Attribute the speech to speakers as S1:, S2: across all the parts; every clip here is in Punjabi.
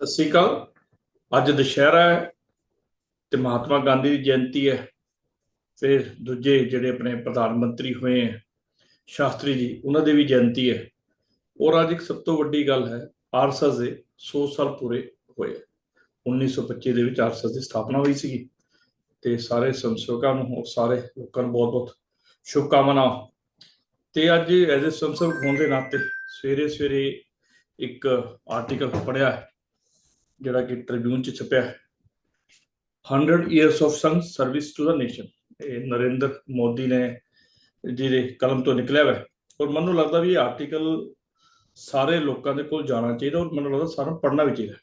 S1: ਸਤਿ ਸ਼੍ਰੀ ਅਕਾਲ। ਅੱਜ ਦੁਸ਼ਹਿਰਾ ਹੈ ਤੇ ਮਹਾਤਮਾ ਗਾਂਧੀ ਦੀ ਜਯੰਤੀ ਹੈ। ਫਿਰ ਦੂਜੇ ਜਿਹੜੇ ਆਪਣੇ ਪ੍ਰਧਾਨ ਮੰਤਰੀ ਹੋਏ ਹੈ, ਸ਼ਾਸਤਰੀ ਜੀ, ਉਹਨਾਂ ਦੀ ਵੀ ਜਯੰਤੀ ਹੈ। ਔਰ ਅੱਜ ਇੱਕ ਸਭ ਤੋਂ ਵੱਡੀ ਗੱਲ ਹੈ ਆਰਐਸਐਸ ਦੇ 100 ਸਾਲ ਪੂਰੇ ਹੋਏ 1925 ਦੇ ਵਿੱਚ ਆਰਐਸਐਸ ਦੀ ਸਥਾਪਨਾ ਹੋਈ ਸੀ ਤੇ ਸਾਰੇ ਸੰਸੋਕਾਂ ਨੂੰ ਸਾਰੇ ਲੋਕਾਂ ਨੂੰ ਬਹੁਤ-ਬਹੁਤ ਸ਼ੁਭਕਾਮਨਾਵਾਂ। ਤੇ ਅੱਜ ਐਜ਼ ਅ ਸੰਸਦ ਹੋਣ ਦੇ ਨਾਤੇ ਸਵੇਰੇ ਸਵੇਰੇ ਇੱਕ ਆਰਟੀਕਲ ਪੜਿਆ ਜਿਹੜਾ ਕਿ ਟ੍ਰਿਬਿਊਨ ਚ ਛਪਿਆ ਹੈ। 100 years of Sangh service to the nation ਇਹ ਨਰਿੰਦਰ ਮੋਦੀ ਨੇ ਜਿਹਦੇ ਕਲਮ ਤੋਂ ਨਿਕਲਿਆ ਹੋਇਆ ਔਰ ਮੈਨੂੰ ਲੱਗਦਾ ਵੀ ਇਹ ਆਰਟੀਕਲ ਸਾਰੇ ਲੋਕਾਂ ਦੇ ਕੋਲ ਜਾਣਾ ਚਾਹੀਦਾ ਔਰ ਮੈਨੂੰ ਲੱਗਦਾ ਸਾਰਿਆਂ ਨੂੰ ਪੜ੍ਹਨਾ ਵੀ ਚਾਹੀਦਾ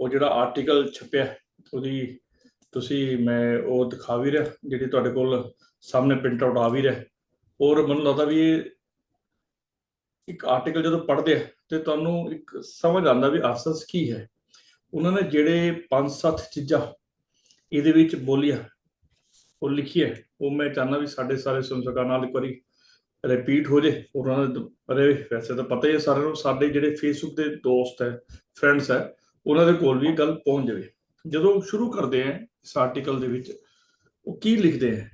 S1: ਉਹ ਜਿਹੜਾ ਆਰਟੀਕਲ ਛਪਿਆ ਉਹਦੀ ਤੁਸੀਂ, ਮੈਂ ਉਹ ਦਿਖਾ ਵੀ ਰਿਹਾ, ਜਿਹੜੀ ਤੁਹਾਡੇ ਕੋਲ ਸਾਹਮਣੇ ਪ੍ਰਿੰਟ ਆਊਟ ਆ ਵੀ ਰਿਹਾ ਔਰ ਮੈਨੂੰ ਲੱਗਦਾ ਵੀ ਇਹ ਇੱਕ ਆਰਟੀਕਲ ਜਦੋਂ ਪੜ੍ਹਦੇ ਆ, ਤੇ ਤੁਹਾਨੂੰ ਇੱਕ ਸਮਝ ਆਉਂਦਾ ਵੀ ਆਸਸ ਕੀ ਹੈ। ਉਹਨਾਂ ਨੇ ਜਿਹੜੇ ਪੰਜ ਸੱਤ ਚੀਜ਼ਾਂ ਇਹਦੇ ਵਿੱਚ ਬੋਲੀਆਂ, ਉਹ ਲਿਖੀਆਂ, ਉਹ ਮੈਂ ਚਾਹੁੰਦਾ ਵੀ ਸਾਡੇ ਸਾਰੇ ਸੰਸਕਾਂ ਨਾਲ ਇੱਕ ਵਾਰੀ ਰਿਪੀਟ ਹੋ ਜੇ, ਉਹਨਾਂ ਦੇ ਅਰੇ ਵੈਸੇ ਤਾਂ ਪਤਾ ਹੀ ਹੈ ਸਾਰਿਆਂ ਨੂੰ, ਸਾਡੇ ਜਿਹੜੇ ਫੇਸਬੁੱਕ ਦੇ ਦੋਸਤ ਹੈ ਫਰੈਂਡਸ ਹੈ, ਉਹਨਾਂ ਦੇ ਕੋਲ ਵੀ ਗੱਲ ਪਹੁੰਚ ਜਾਵੇ। ਜਦੋਂ ਸ਼ੁਰੂ ਕਰਦੇ ਆ ਇਸ ਆਰਟੀਕਲ ਦੇ ਵਿੱਚ, ਉਹ ਕੀ ਲਿਖਦੇ ਆ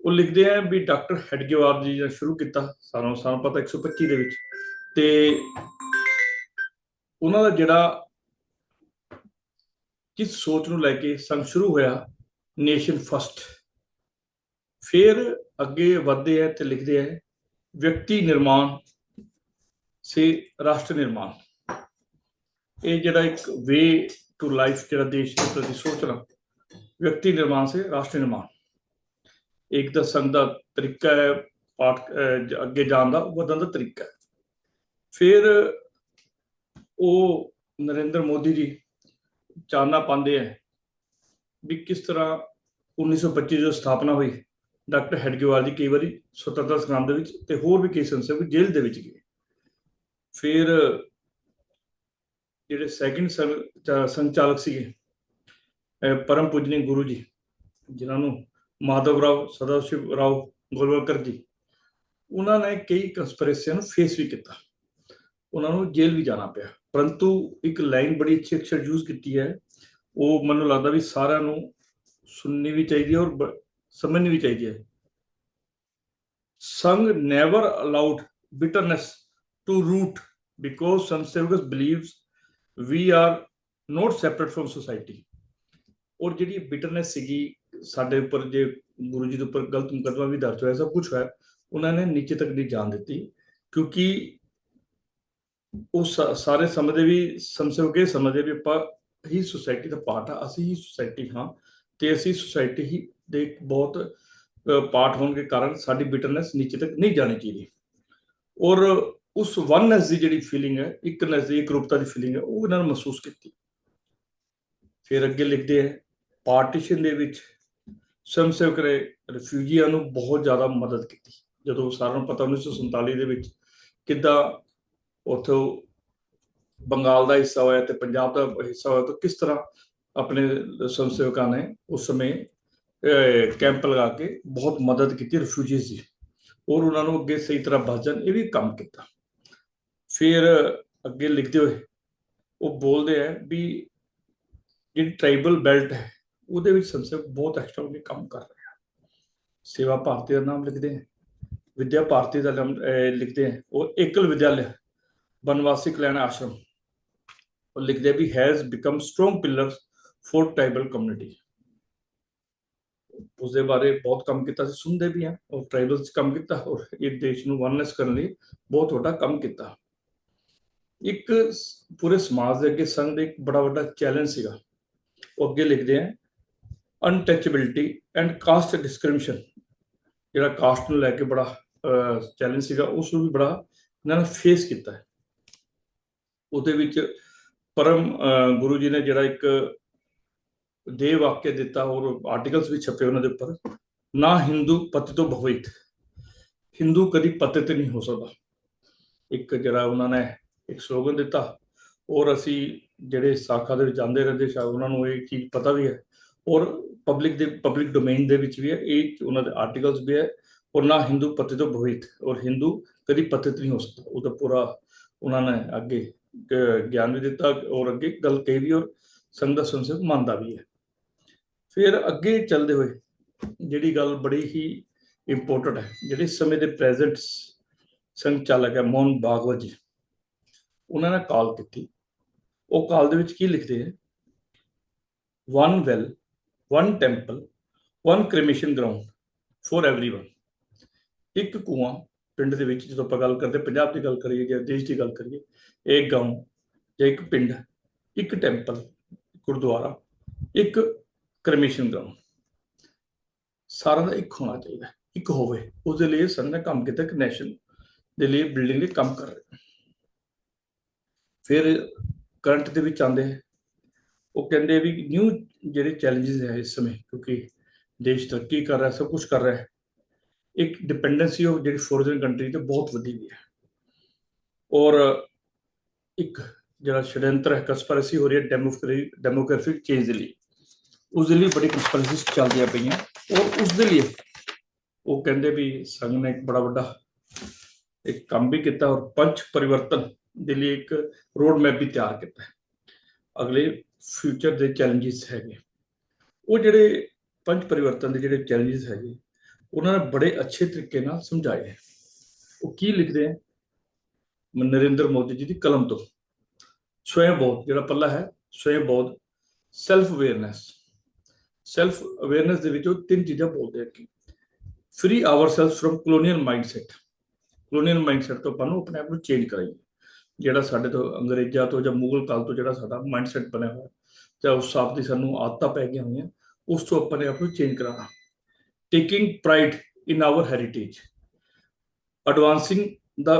S1: ਉਹ ਲਿਖਦੇ ਆ ਵੀ ਡਾਕਟਰ ਹੈਡਗੇਵਾਰ ਜੀ ਨੇ ਸ਼ੁਰੂ ਕੀਤਾ, ਸਾਨੂੰ ਸਾਨੂੰ ਪਤਾ 125 ਦੇ ਵਿੱਚ, ਤੇ ਉਹਨਾਂ ਦਾ ਜਿਹੜਾ ਕਿਸ ਸੋਚ ਨੂੰ ਲੈ ਕੇ ਸੰਗ ਸ਼ੁਰੂ ਹੋਇਆ ਨੇਸ਼ਨ ਫਸਟ। ਫਿਰ ਅੱਗੇ ਵਧਦੇ ਹੈ ਤੇ ਲਿਖਦੇ ਹੈ ਵਿਅਕਤੀ ਨਿਰਮਾਣ ਸੇ ਰਾਸ਼ਟਰ ਨਿਰਮਾਣ। ਇਹ ਜਿਹੜਾ ਇੱਕ ਵੇ ਟੂ ਲਾਈਫ ਜਿਹੜਾ ਦੇਸ਼ ਦੇ ਪ੍ਰਤੀ ਸੋਚਣਾ, ਵਿਅਕਤੀ ਨਿਰਮਾਣ ਸੇ ਰਾਸ਼ਟਰ ਨਿਰਮਾਣ। ਇੱਕ ਤਾਂ ਸੰਗ ਦਾ ਤਰੀਕਾ ਹੈ, ਪਾਠ ਅੱਗੇ ਜਾਣ ਦਾ, ਵਧਣ ਦਾ ਤਰੀਕਾ ਹੈ। ਫਿਰ ਉਹ ਨਰਿੰਦਰ ਮੋਦੀ ਜੀ ਚਾਨਣਾ ਪਾਉਂਦੇ ਹੈ ਵੀ ਕਿਸ ਤਰ੍ਹਾਂ 1925 ਜੋ ਸਥਾਪਨਾ ਹੋਈ, ਡਾਕਟਰ ਹੈਡਗੇਵਾਰ ਜੀ ਕਈ ਵਾਰੀ ਸੁਤੰਤਰਤਾ ਸੰਗਰਾਮ ਦੇ ਵਿੱਚ ਤੇ ਹੋਰ ਵੀ ਕਈ ਸੰਸਥਾ ਜੇਲ੍ਹ ਦੇ ਵਿੱਚ ਗਏ। ਫਿਰ ਜਿਹੜੇ ਸੈਕਿੰਡ ਸੰਚਾਲਕ ਸੀਗੇ ਪਰਮ ਪੂਜਨੀ ਗੁਰੂ ਜੀ, ਜਿਨ੍ਹਾਂ ਨੂੰ ਮਾਧਵ ਰਾਓ ਸਦਾਸ਼ਿਵ ਰਾਓ ਗੋਲਵਲਕਰ ਜੀ, ਉਹਨਾਂ ਨੇ ਕਈ ਕਨਸਪੀਰੇਸੀਆਂ ਨੂੰ ਫੇਸ ਵੀ ਕੀਤਾ। ਉਹਨਾਂ ਨੂੰ ਜੇਲ੍ਹ ਵੀ ਜਾਣਾ ਪਿਆ। ਪਰੰਤੂ ਇੱਕ ਲਾਈਨ ਬੜੀ ਅੱਛੀ ਅਕਸਰ ਯੂਜ਼ ਕੀਤੀ ਹੈ। ਉਹ ਮੈਨੂੰ ਲੱਗਦਾ ਵੀ ਸਾਰਿਆਂ ਨੂੰ ਸੁਣਨੀ ਵੀ ਚਾਹੀਦੀ ਹੈ ਔਰ ਸਮਝਣੀ ਵੀ ਚਾਹੀਦੀ ਹੈ। Sangh never allowed bitterness to root because some sevaks believes we are not separate from society ਔਰ ਜਿਹੜੀ ਬਿਟਰਨੈਸ ਸੀਗੀ, ਸਾਡੇ ਉੱਪਰ ਜੇ ਗੁਰੂ ਜੀ ਦੇ ਉੱਪਰ ਗਲਤ ਮੁਕੱਦਮਾ ਵੀ ਦਰਜ ਹੋਇਆ, ਸਭ ਕੁਝ ਹੋਇਆ, ਉਹਨਾਂ ਨੇ ਨੀਚੇ ਤੱਕ ਨਹੀਂ ਜਾਣ ਦਿੱਤੀ। ਕਿਉਂਕਿ ਉਹ ਸਾਰੇ ਸਮਝਦੇ ਵੀ ਸਮਝੋ ਕੇ ਸਮਝਦੇ ਵੀ ਆਪਾਂ ਹੀ ਸੁਸਾਇਟੀ ਦਾ ਪਾਰਟ ਆ, ਅਸੀਂ ਹੀ ਸੁਸਾਇਟੀ ਹਾਂ ਤੇ ਅਸੀਂ ਸੁਸਾਇਟੀ ਹੀ ਦੇ ਬਹੁਤ ਪਾਰਟ ਹੋਣ ਦੇ ਕਾਰਨ ਸਾਡੀ ਬਿਟਰਨੈਸ ਨੀਚੇ ਤੱਕ ਨਹੀਂ ਜਾਣੀ ਚਾਹੀਦੀ। ਔਰ ਉਸ ਵਨਨੈਸ ਦੀ ਜਿਹੜੀ ਫੀਲਿੰਗ ਹੈ, ਇੱਕ ਨਜ਼ਦੀਕ ਰੂਪਤਾ ਦੀ ਫੀਲਿੰਗ ਹੈ, ਉਹ ਇਹਨਾਂ ਨੂੰ ਮਹਿਸੂਸ ਕੀਤੀ। ਫਿਰ ਅੱਗੇ ਲਿਖਦੇ ਹੈ ਪਾਰਟੀਸ਼ਨ ਦੇ ਵਿੱਚ ਸਵੈਂਸੇਵਕ ਨੇ ਰਿਫਿਊਜੀਆਂ ਨੂੰ ਬਹੁਤ ਜ਼ਿਆਦਾ ਮਦਦ ਕੀਤੀ। ਜਦੋਂ ਸਾਰਿਆਂ ਨੂੰ ਪਤਾ 1947 ਦੇ ਵਿੱਚ ਕਿੱਦਾਂ ਉੱਥੋਂ ਬੰਗਾਲ ਦਾ ਹਿੱਸਾ ਹੋਇਆ ਤੇ ਪੰਜਾਬ ਦਾ ਹਿੱਸਾ ਹੋਇਆ, ਤਾਂ ਕਿਸ ਤਰ੍ਹਾਂ ਆਪਣੇ ਸੰਸੇਵਕਾਂ ਨੇ ਉਸ ਸਮੇਂ ਕੈਂਪ ਲਗਾ ਕੇ ਬਹੁਤ ਮਦਦ ਕੀਤੀ ਰਿਫਿਊਜੀਜ਼ ਦੀ ਔਰ ਉਹਨਾਂ ਨੂੰ ਅੱਗੇ ਸਹੀ ਤਰ੍ਹਾਂ ਬਚ ਜਾਣ, ਇਹ ਵੀ ਕੰਮ ਕੀਤਾ। ਫਿਰ ਅੱਗੇ ਲਿਖਦੇ ਹੋਏ ਉਹ ਬੋਲਦੇ ਆ ਵੀ ਜਿਹੜੀ ਟ੍ਰਾਈਬਲ ਬੈਲਟ ਹੈ, ਉਹਦੇ ਵਿੱਚ ਸੰਸੇਵਕ ਬਹੁਤ ਐਕਸਟਰਾ ਕੰਮ ਕਰ ਰਹੇ ਆ। ਸੇਵਾ ਭਾਰਤੀ ਦਾ ਨਾਮ ਲਿਖਦੇ ਆ, ਵਿਦਿਆ ਭਾਰਤੀ ਦਾ ਨਾਮ ਲਿਖਦੇ ਆ, ਉਹ ਏਕਲ ਵਿਦਿਆਲਿਆ ਬਨਵਾਸੀ ਕਲਿਆਣ ਆਸ਼ਰਮ। ਉਹ ਲਿਖਦੇ ਵੀ has become strong pillar for community ਉਸ ਦੇ ਬਾਰੇ ਬਹੁਤ ਕੰਮ ਕੀਤਾ ਸੀ, ਸੁਣਦੇ ਵੀ ਆ। ਔਰ ਟ੍ਰਾਈਬਲਸ ਚ ਕੰਮ ਕੀਤਾ ਔਰ ਇਹ ਦੇਸ਼ ਨੂੰ ਵਨਨੈਸ ਕਰਨ ਲਈ ਬਹੁਤ ਵੱਡਾ ਕੰਮ ਕੀਤਾ। ਇੱਕ ਪੂਰੇ ਸਮਾਜ ਦੇ ਅੱਗੇ ਸੰਘ ਦੇ ਇੱਕ ਬੜਾ ਵੱਡਾ ਚੈਲੰਜ ਸੀਗਾ। ਉਹ ਅੱਗੇ ਲਿਖਦੇ ਆ ਅਨਟੱਚੇਬਿਲਟੀ ਐਂਡ ਕਾਸਟ ਡਿਸਕ੍ਰਿਮੀਨੇਸ਼ਨ ਜਿਹੜਾ ਕਾਸਟ ਨੂੰ ਲੈ ਕੇ ਬੜਾ ਚੈਲੰਜ ਸੀਗਾ, ਉਸ ਨੂੰ ਵੀ ਬੜਾ ਇਹਨਾਂ ਨੇ ਫੇਸ ਕੀਤਾ ਹੈ। ਉਹਦੇ ਵਿੱਚ ਪਰਮ ਗੁਰੂ ਜੀ ਨੇ ਜਿਹੜਾ ਇੱਕ ਦੇ ਵਾਕਿਆ ਦਿੱਤਾ ਔਰ ਆਰਟੀਕਲਸ ਵੀ ਛਪੇ ਉਹਨਾਂ ਦੇ ਉੱਪਰ, ਨਾ ਹਿੰਦੂ ਪਤੀ ਤੋਂ ਭਵਿਤ ਹਿੰਦੂ ਕਦੀ ਪਤਿਤ ਨਹੀਂ ਹੋ ਸਕਦਾ। ਇੱਕ ਜਿਹੜਾ ਉਹਨਾਂ ਨੇ ਇੱਕ ਸਲੋਗਨ ਦਿੱਤਾ, ਔਰ ਅਸੀਂ ਜਿਹੜੇ ਸਾਖਾ ਦੇ ਵਿੱਚ ਜਾਂਦੇ ਰਹਿੰਦੇ ਸ਼ਾਇਦ ਉਹਨਾਂ ਨੂੰ ਇਹ ਚੀਜ਼ ਪਤਾ ਵੀ ਹੈ, ਔਰ ਪਬਲਿਕ ਦੇ ਪਬਲਿਕ ਡੋਮੇਨ ਦੇ ਵਿੱਚ ਵੀ ਹੈ, ਇਹ ਉਹਨਾਂ ਦੇ ਆਰਟੀਕਲਸ ਵੀ ਹੈ, ਔਰ ਨਾ ਹਿੰਦੂ ਪਤੀ ਤੋਂ ਭਵਿਤ ਔਰ ਹਿੰਦੂ ਕਦੀ ਪਤਿਤ ਨਹੀਂ ਹੋ ਸਕਦਾ। ਉਹ ਤਾਂ ਪੂਰਾ ਉਹਨਾਂ ਨੇ ਅੱਗੇ ਗਿਆਨ ਵੀ ਦਿੱਤਾ ਔਰ ਅੱਗੇ ਗੱਲ ਕਹੀ ਵੀ ਔਰ ਸੰਗਤ ਸੁਣ ਮੰਨਦਾ ਵੀ ਹੈ। ਫਿਰ ਅੱਗੇ ਚੱਲਦੇ ਹੋਏ ਜਿਹੜੀ ਗੱਲ ਬੜੀ ਹੀ ਇੰਪੋਰਟੈਂਟ ਹੈ, ਜਿਹੜੇ ਸਮੇਂ ਦੇ ਪ੍ਰੈਜ਼ੈਂਟ ਸੰਚਾਲਕ ਹੈ ਮੋਹਨ ਬਾਗਵਤ ਜੀ, ਉਹਨਾਂ ਨੇ ਕਾਲ ਕੀਤੀ। ਉਹ ਕਾਲ ਦੇ ਵਿੱਚ ਕੀ ਲਿਖਦੇ ਹੈ? One well one temple one cremation ground for everyone ਇੱਕ ਕੂਆ ਪਿੰਡ ਦੇ ਵਿੱਚ ਜਦੋਂ ਆਪਾਂ ਗੱਲ ਕਰਦੇ, ਪੰਜਾਬ ਦੀ ਗੱਲ ਕਰੀਏ ਜਾਂ ਦੇਸ਼ ਦੀ ਗੱਲ ਕਰੀਏ ਇੱਕ ਗਾਉਂ ਜਾਂ ਇੱਕ ਪਿੰਡ, ਇੱਕ ਟੈਂਪਲ ਗੁਰਦੁਆਰਾ, ਇੱਕ ਕ੍ਰਿਮੇਸ਼ਨ ਗਰਾਊਂਡ ਸਾਰਾ ਦਾ ਇੱਕ ਹੋਣਾ ਚਾਹੀਦਾ, ਇੱਕ ਹੋਵੇ ਉਸ ਦੇ ਲਈ ਸੰਘ ਨੇ ਕੰਮ ਕੀਤਾ ਕਿ ਨੈਸ਼ਨ ਦੇ ਲਈ ਬਿਲਡਿੰਗ ਲਈ ਕੰਮ ਕਰ ਰਹੇ ਫਿਰ ਕਰੰਟ ਦੇ ਵਿੱਚ ਆਉਂਦੇ ਉਹ ਕਹਿੰਦੇ ਵੀ ਨਿਊ ਜਿਹੜੇ ਚੈਲੰਜਸ ਹੈ ਇਸ ਸਮੇਂ, ਕਿਉਂਕਿ ਦੇਸ਼ ਤਰੱਕੀ ਕਰ ਰਿਹਾ, ਸਭ ਕੁਝ ਕਰ ਰਿਹਾ ਹੈ ਇੱਕ ਡਿਪੈਂਡੈਂਸੀ ਉਹ ਜਿਹੜੀ ਫੋਰਨ ਕੰਟਰੀ ਤੇ ਬਹੁਤ ਵਧੀ ਗਈ ਹੈ। ਔਰ ਇੱਕ ਜਿਹੜਾ ਸ਼ਡਿਅੰਤਰ ਹੈ ਕਸਪਰਸੀ ਹੋ ਰਹੀ ਹੈ ਡੈਮੋਕ੍ਰੇਟਿਕ ਡੈਮੋਗ੍ਰਾਫਿਕ ਚੇਂਜ ਦੇ ਲਈ। ਉਸ ਦੇ ਲਈ ਬੜੀ ਕਸਪਰਸੀਸ ਚੱਲਦੀਆਂ ਪਈਆਂ। ਔਰ ਉਸ ਦੇ ਲਈ ਉਹ ਕਹਿੰਦੇ ਵੀ ਸੰਘ ਨੇ ਇੱਕ ਬੜਾ ਵੱਡਾ ਇੱਕ ਕੰਮ ਵੀ ਕੀਤਾ ਔਰ ਪੰਚ ਪਰਿਵਰਤਨ ਦੇ ਲਈ ਇੱਕ ਰੋਡ ਮੈਪ ਵੀ ਤਿਆਰ ਕੀਤਾ ਹੈ। ਅਗਲੇ ਫਿਊਚਰ ਦੇ ਚੈਲੰਜਸ ਹੈਗੇ। ਉਹ ਜਿਹੜੇ ਪੰਚ ਪਰਿਵਰਤਨ ਦੇ ਜਿਹੜੇ ਚੈਲੰਜਸ ਹੈਗੇ ਉਹਨਾਂ ਨੇ ਬੜੇ ਅੱਛੇ ਤਰੀਕੇ ਨਾਲ ਸਮਝਾਏ ਹੈ। ਉਹ ਕੀ ਲਿਖਦੇ ਹੈ? ਨਰਿੰਦਰ ਮੋਦੀ ਜੀ ਦੀ ਕਲਮ ਤੋਂ। ਸਵੈ ਬੋਧ, ਜਿਹੜਾ ਪੱਲਾ ਹੈ, ਸਵੈ ਬੋਧ ਸੈਲਫ ਅਵੇਅਰਨੈਸ ਸੈਲਫ ਅਵੇਅਰਨੈਸ ਦੇ ਵਿੱਚ ਉਹ ਤਿੰਨ ਚੀਜ਼ਾਂ ਬੋਲਦੇ ਆ ਕਿ free ourself from colonial mindset colonial mindset ਤੋਂ ਆਪਾਂ ਨੂੰ ਆਪਣੇ ਆਪ ਨੂੰ ਚੇਂਜ ਕਰਾਈਏ। ਜਿਹੜਾ ਸਾਡੇ ਤੋਂ ਅੰਗਰੇਜ਼ਾਂ ਤੋਂ ਜਾਂ ਮੁਗਲ ਕਾਲ ਤੋਂ ਜਿਹੜਾ ਸਾਡਾ ਮਾਈਂਡਸੈਟ ਬਣਿਆ ਹੋਇਆ, ਜਾਂ ਉਸ ਹਿਸਾਬ ਦੀ ਸਾਨੂੰ ਆਦਤਾਂ ਪੈ ਗਈਆਂ ਹੋਈਆਂ, ਉਸ ਤੋਂ ਆਪਣੇ ਆਪ ਨੂੰ ਚੇਂਜ ਕਰਾਉਣਾ। taking pride in our heritage advancing the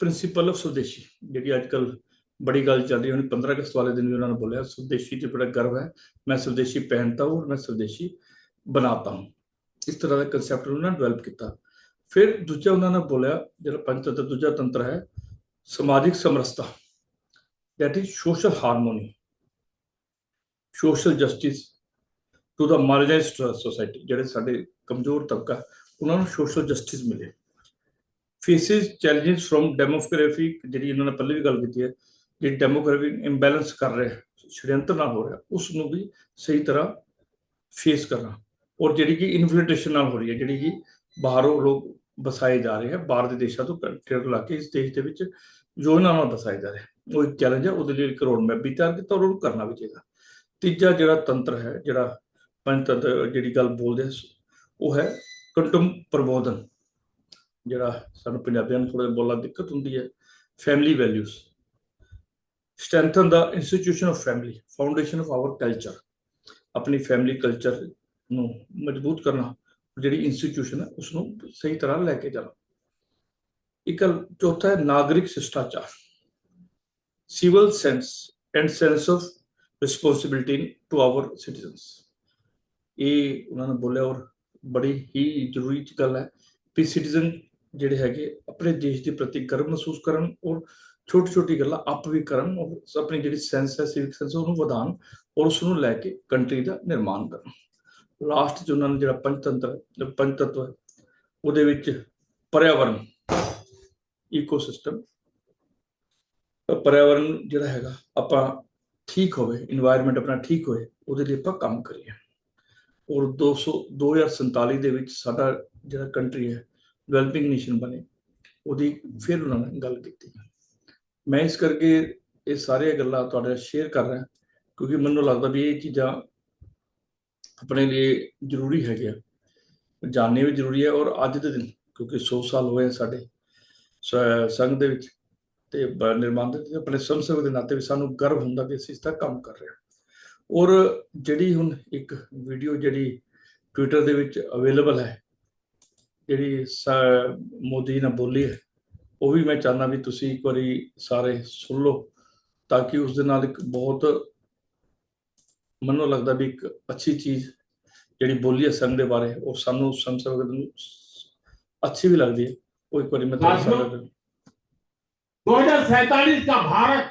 S1: principal of ਸੁਦੇਸ਼ੀ ਜਿਹੜੀ ਅੱਜ ਕੱਲ ਬੜੀ ਗੱਲ ਚੱਲ ਰਹੀ ਹੈ ਉਹਨੇ 15 ਅਗਸਤ ਵਾਲੇ ਦਿਨ ਵੀ ਉਹਨਾਂ ਨੇ ਬੋਲਿਆ ਸੁਦੇਸ਼ੀ ਤੇ ਬੜਾ ਗਰਵ ਹੈ ਮੈਂ ਸੁਦੇਸ਼ੀ ਪਹਿਨਤਾ ਹੂੰ और मैं स्वदेशी बनाता हूं ਇਸ ਤਰ੍ਹਾਂ ਦਾ ਕਨਸੈਪਟ ਉਹਨਾਂ ਨੇ ਡਿਵੈਲਪ ਕੀਤਾ ਫਿਰ ਦੂਜਾ ਉਹਨਾਂ ਨੇ ਬੋਲਿਆ ਜਿਹੜਾ ਪੰਚਤੰਤਰ ਦੂਜਾ ਤੰਤਰ ਹੈ ਸਮਾਜਿਕ ਸਮਰਸਤਾ that is social harmony social justice to the marginalized society ਜਿਹੜੇ ਸਾਡੇ ਕਮਜ਼ੋਰ ਤਬਕਾ, ਉਹਨਾਂ ਨੂੰ ਸੋਸ਼ਲ ਜਸਟਿਸ ਮਿਲੇ ਫੇਸਿਸ ਚੈਲੰਜਸ ਫਰਮ ਡੈਮੋਗ੍ਰਾਫਿਕ ਜਿਹੜੀ ਇਹਨਾਂ ਨੇ ਪਹਿਲੇ ਵੀ ਗੱਲ ਕੀਤੀ ਹੈ, ਜਿਹੜੀ ਡੈਮੋਗ੍ਰਾਫਿਕ ਇੰਬੈਲੈਂਸ ਕਰ ਰਿਹਾ ਸ਼ੜਯੰਤਰ ਨਾਲ ਹੋ ਰਿਹਾ ਉਸ ਨੂੰ ਵੀ ਸਹੀ ਤਰ੍ਹਾਂ ਫੇਸ ਕਰਨਾ। ਔਰ ਜਿਹੜੀ ਕਿ ਇਨਫਿਲਟ੍ਰੇਸ਼ਨ ਨਾਲ ਹੋ ਰਹੀ ਹੈ, ਜਿਹੜੀ ਕਿ ਬਾਹਰੋਂ ਲੋਕ ਵਸਾਏ ਜਾ ਰਹੇ ਹੈ, ਬਾਹਰ ਦੇ ਦੇਸ਼ਾਂ ਤੋਂ ਕੰਟਰੀ ਲਾ ਕੇ ਇਸ ਦੇਸ਼ ਦੇ ਵਿੱਚ ਜੋ ਇਹਨਾਂ ਨਾਲ ਵਸਾਏ ਜਾ ਰਹੇ ਉਹ ਇੱਕ ਚੈਲੰਜ ਹੈ, ਉਹਦੇ ਲਈ ਇੱਕ ਰੋਡ ਮੈਪ ਵੀ ਤਿਆਰ ਕੀਤਾ ਔਰ ਉਹਨੂੰ ਕਰਨਾ ਵੀ ਚਾਹੀਦਾ। ਤੀਜਾ ਜਿਹੜਾ ਤੰਤਰ ਹੈ, ਜਿਹੜਾ ਪੰਚਤੰਤਰ ਜਿਹੜੀ ਗੱਲ ਬੋਲਦੇ ਉਹ ਹੈ ਕੰਟਮ ਪ੍ਰਬੋਧਨ। ਜਿਹੜਾ ਸਾਨੂੰ ਪੰਜਾਬੀਆਂ ਨੂੰ ਥੋੜਾ ਬੋਲਣਾ ਦਿੱਕਤ ਹੁੰਦੀ ਹੈ family values strengthen the institution of family foundation of our culture ਆਪਣੀ ਫੈਮਿਲੀ ਕਲਚਰ ਨੂੰ ਮਜ਼ਬੂਤ ਕਰਨਾ, ਜਿਹੜੀ ਇੰਸਟੀਟਿਊਸ਼ਨ ਹੈ ਉਸ ਨੂੰ ਸਹੀ ਤਰ੍ਹਾਂ ਲੈ ਕੇ ਜਾਣਾ। ਇੱਕ ਚੌਥਾ ਹੈ ਨਾਗਰਿਕ ਸ਼ਿਸ਼ਟਾਚਾਰ। Civil sense and sense of responsibility to our citizens ਇਹ ਉਹਨਾਂ ਨੇ ਬੋਲਿਆ ਔਰ ਬੜੀ ਹੀ ਜ਼ਰੂਰੀ ਗੱਲ ਹੈ ਕਿ ਸਿਟੀਜ਼ਨ ਜਿਹੜੇ ਹੈਗੇ ਆਪਣੇ ਦੇਸ਼ ਦੇ ਪ੍ਰਤੀ ਗਰਵ ਮਹਿਸੂਸ ਕਰਨ ਔਰ ਛੋਟੀ ਛੋਟੀ ਗੱਲਾਂ ਆਪ ਵੀ ਕਰਨ ਔਰ ਆਪਣੀ ਜਿਹੜੀ ਸੈਂਸ ਹੈ ਸਿਵਿਕ ਸੈਂਸ ਉਹਨੂੰ ਵਧਾਉਣ ਔਰ ਉਸ ਨੂੰ ਲੈ ਕੇ ਕੰਟਰੀ ਦਾ ਨਿਰਮਾਣ ਕਰਨ। ਲਾਸਟ ਚ ਉਹਨਾਂ ਨੇ ਜਿਹੜਾ ਪੰਚਤੰਤਰ ਪੰਚਤਤਵ ਹੈ, ਉਹਦੇ ਵਿੱਚ ਪਰਿਆਵਰਨ ਇਕੋਸਿਸਟਮ ਪਰਿਆਵਰਨ ਜਿਹੜਾ ਹੈਗਾ, ਆਪਾਂ ਠੀਕ ਹੋਵੇ এনवायरमेंट ਆਪਣਾ ਠੀਕ ਹੋਵੇ ਉਹਦੇ ਲਈ ਆਪਾਂ ਕੰਮ ਕਰੀਏ। ਔਰ 200 2047 ਦੇ ਵਿੱਚ ਸਾਡਾ ਜਿਹੜਾ ਕੰਟਰੀ ਹੈ ਡਿਵੈਲਪਿੰਗ ਨੇਸ਼ਨ ਬਣੇ। ਉਹਦੀ ਫਿਰ ਉਹਨਾਂ ਨੇ ਗੱਲ ਕੀਤੀ। ਮੈਂ ਇਸ ਕਰਕੇ ਇਹ ਸਾਰੀਆਂ ਗੱਲਾਂ ਤੁਹਾਡੇ ਨਾਲ ਸ਼ੇਅਰ ਕਰ ਰਿਹਾ, ਕਿਉਂਕਿ ਮੈਨੂੰ ਲੱਗਦਾ ਵੀ ਇਹ ਚੀਜ਼ਾਂ ਆਪਣੇ ਲਈ ਜ਼ਰੂਰੀ ਹੈਗੇ ਆ ਜਾਣਨੀ ਵੀ ਜ਼ਰੂਰੀ ਹੈ ਔਰ ਅੱਜ ਦੇ ਦਿਨ, ਕਿਉਂਕਿ 100 ਸਾਲ ਹੋਏ ਸਾਡੇ ਸ- ਸੰਘ ਦੇ ਵਿੱਚ ਤੇ ਨਿਰਮਾਣ ਦੇ ਆਪਣੇ ਸੰਸਦ ਦੇ ਨਾਤੇ ਵੀ ਸਾਨੂੰ ਗਰਵ ਹੁੰਦਾ ਕਿ ਅਸੀਂ ਇਸ ਦਾ ਕੰਮ ਕਰ ਰਹੇ ਹਾਂ। ਔਰ ਜਿਹੜੀ ਹੁਣ ਇੱਕ ਵੀਡੀਓ ਜਿਹੜੀ ਟਵਿੱਟਰ ਦੇ ਵਿੱਚ ਅਵੇਲੇਬਲ ਹੈ ਜਿਹੜੀ ਸ- ਮੋਦੀ ਨੇ ਬੋਲੀ ਹੈ ਉਹ ਵੀ ਮੈਂ ਚਾਹੁੰਦਾ ਵੀ ਤੁਸੀਂ ਇੱਕ ਵਾਰੀ ਸਾਰੇ ਸੁਣ ਲਓ ਤਾਂ ਕਿ ਉਸ ਦੇ ਨਾਲ ਇੱਕ ਬਹੁਤ ਮੈਨੂੰ ਲੱਗਦਾ ਵੀ ਇੱਕ ਅੱਛੀ ਚੀਜ਼ ਜਿਹੜੀ ਬੋਲੀ ਹੈ ਸੰਘ ਦੇ ਬਾਰੇ ਉਹ ਸਾਨੂੰ ਸੰਸਦ ਨੂੰ ਅੱਛੀ ਵੀ ਲੱਗਦੀ ਹੈ ਉਹ ਇੱਕ ਵਾਰੀ ਮੈਂ ਤੁਹਾਡੇ ਸਾਹਮਣੇ
S2: 2047 का भारत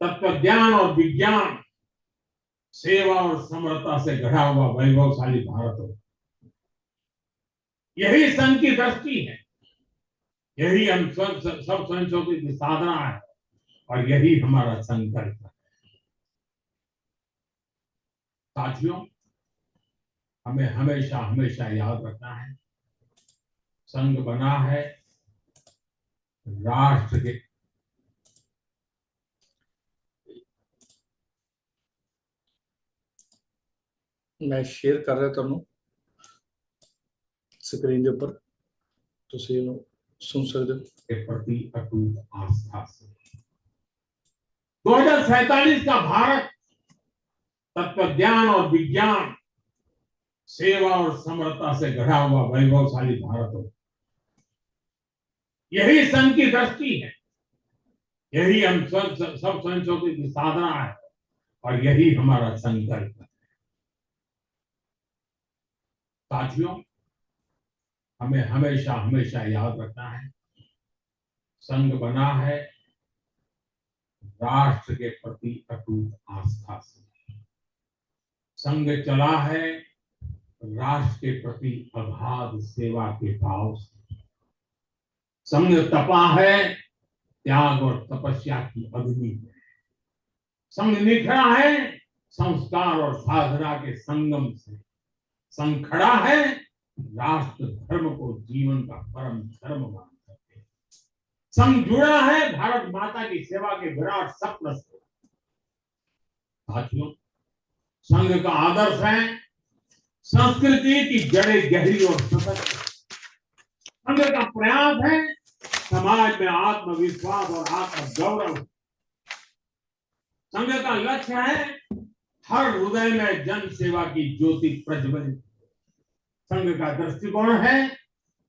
S2: तब तक ज्ञान और विज्ञान सेवा और समरता से घड़ा हुआ वैभवशाली भारत हो। यही संघ की दृष्टि है। यही हम सब सब संशोधित की साधना है और यही हमारा संकल्प है। साथियों, हमें हमेशा हमेशा याद रखना है, संघ बना है, राष्ट्र के
S1: ਮੈਂ ਸ਼ੇਅਰ ਕਰ ਰਿਹਾ ਤੁਹਾਨੂੰ ਸਕਰੀਨ ਦੇ ਉੱਪਰ ਤੁਸੀਂ ਇਹਨੂੰ ਸੁਣ ਸਕਦੇ ਹੋ
S2: के प्रति अटूट आस्था से दो हजार सैतालीस का भारत तत्व ज्ञान और विज्ञान सेवा और समरता से गढ़ा हुआ वैभवशाली भारत हो यही संघ की दृष्टि है यही हम सब सब संशोधित की साधना है और यही हमारा संकल्प है साथियों, हमें हमेशा हमेशा याद रखना है, संघ बना है, राष्ट्र के प्रति अटूट आस्था से। संघ चला है, राष्ट्र के प्रति अगाध सेवा के भाव से। संघ तपा है, त्याग और तपस्या की अग्नि में संघ निखरा है, संस्कार और साधना के संगम से। संघ खड़ा है, राष्ट्र धर्म को जीवन का परम धर्म मान करके संघ जुड़ा है भारत माता की सेवा के विराट स्वप्न से। साथियों, संघ का आदर्श है, संस्कृति की जड़ें गहरी और सतत संघ का प्रयास है, समाज में आत्मविश्वास और आत्म गौरव संघ का लक्ष्य है हर हृदय में जन सेवा की ज्योति प्रज्वलित संघ का दृष्टिकोण है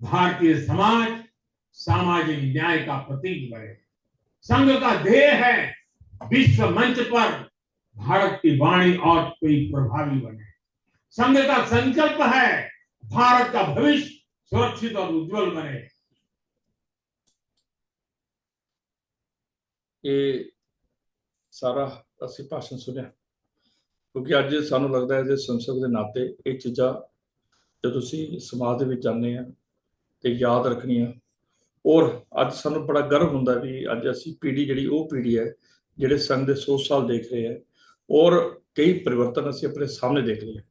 S2: भारतीय समाज सामाजिक न्याय का प्रतीक बने संघ का ध्येय है विश्व मंच पर भारत की वाणी और कोई प्रभावी बने संघ का संकल्प है भारत का भविष्य सुरक्षित और उज्जवल बने
S1: ਇਹ ਸਾਰਾ ਅਸੀਂ ਭਾਸ਼ਣ ਸੁਣਿਆ ਕਿਉਂਕਿ ਅੱਜ ਸਾਨੂੰ ਲੱਗਦਾ ਹੈ ਜੇ ਸੰਸਦ ਦੇ ਨਾਤੇ ਇਹ ਚੀਜ਼ਾਂ ਜਦੋਂ ਤੁਸੀਂ ਸਮਾਜ ਦੇ ਵਿੱਚ ਜਾਂਦੇ ਆ ਤੇ ਯਾਦ ਰੱਖਣੀਆਂ, ਔਰ ਅੱਜ ਸਾਨੂੰ ਬੜਾ ਗਰਵ ਹੁੰਦਾ ਵੀ ਅੱਜ ਅਸੀਂ ਪੀੜ੍ਹੀ ਜਿਹੜੀ ਉਹ ਪੀੜ੍ਹੀ ਹੈ, ਜਿਹੜੇ ਸੰਘ ਦੇ 100 ਸਾਲ ਦੇਖ ਰਹੇ ਹੈ, ਔਰ ਕਈ ਪਰਿਵਰਤਨ ਅਸੀਂ ਆਪਣੇ ਸਾਹਮਣੇ ਦੇਖ ਲਏ ਹੈ।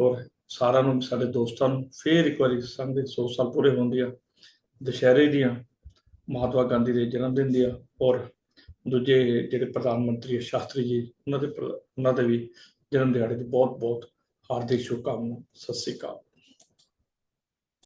S1: ਔਰ ਸਾਰਿਆਂ ਨੂੰ, ਸਾਡੇ ਦੋਸਤਾਂ ਨੂੰ ਫੇਰ ਇੱਕ ਵਾਰੀ ਸੰਘ ਦੇ 100 ਸਾਲ ਪੂਰੇ ਹੋਣ ਦੀਆਂ, ਦੁਸ਼ਹਿਰੇ ਦੀਆਂ, ਮਹਾਤਮਾ ਗਾਂਧੀ ਦੇ ਜਨਮ ਦਿਨ ਦੀਆਂ, ਔਰ ਦੂਜੇ ਜਿਹੜੇ ਪ੍ਰਧਾਨ ਮੰਤਰੀ ਹੈ ਸ਼ਾਸਤਰੀ ਜੀ, ਉਹਨਾਂ ਦੇ ਉਹਨਾਂ ਦੇ ਵੀ ਜਨਮ ਦਿਹਾੜੇ ਦੀ ਬਹੁਤ ਬਹੁਤ ਹਾਰਦਿਕ ਸ਼ੁਭਕਾਮਨਾ ਸਤਿ ਸ੍ਰੀ ਅਕਾਲ।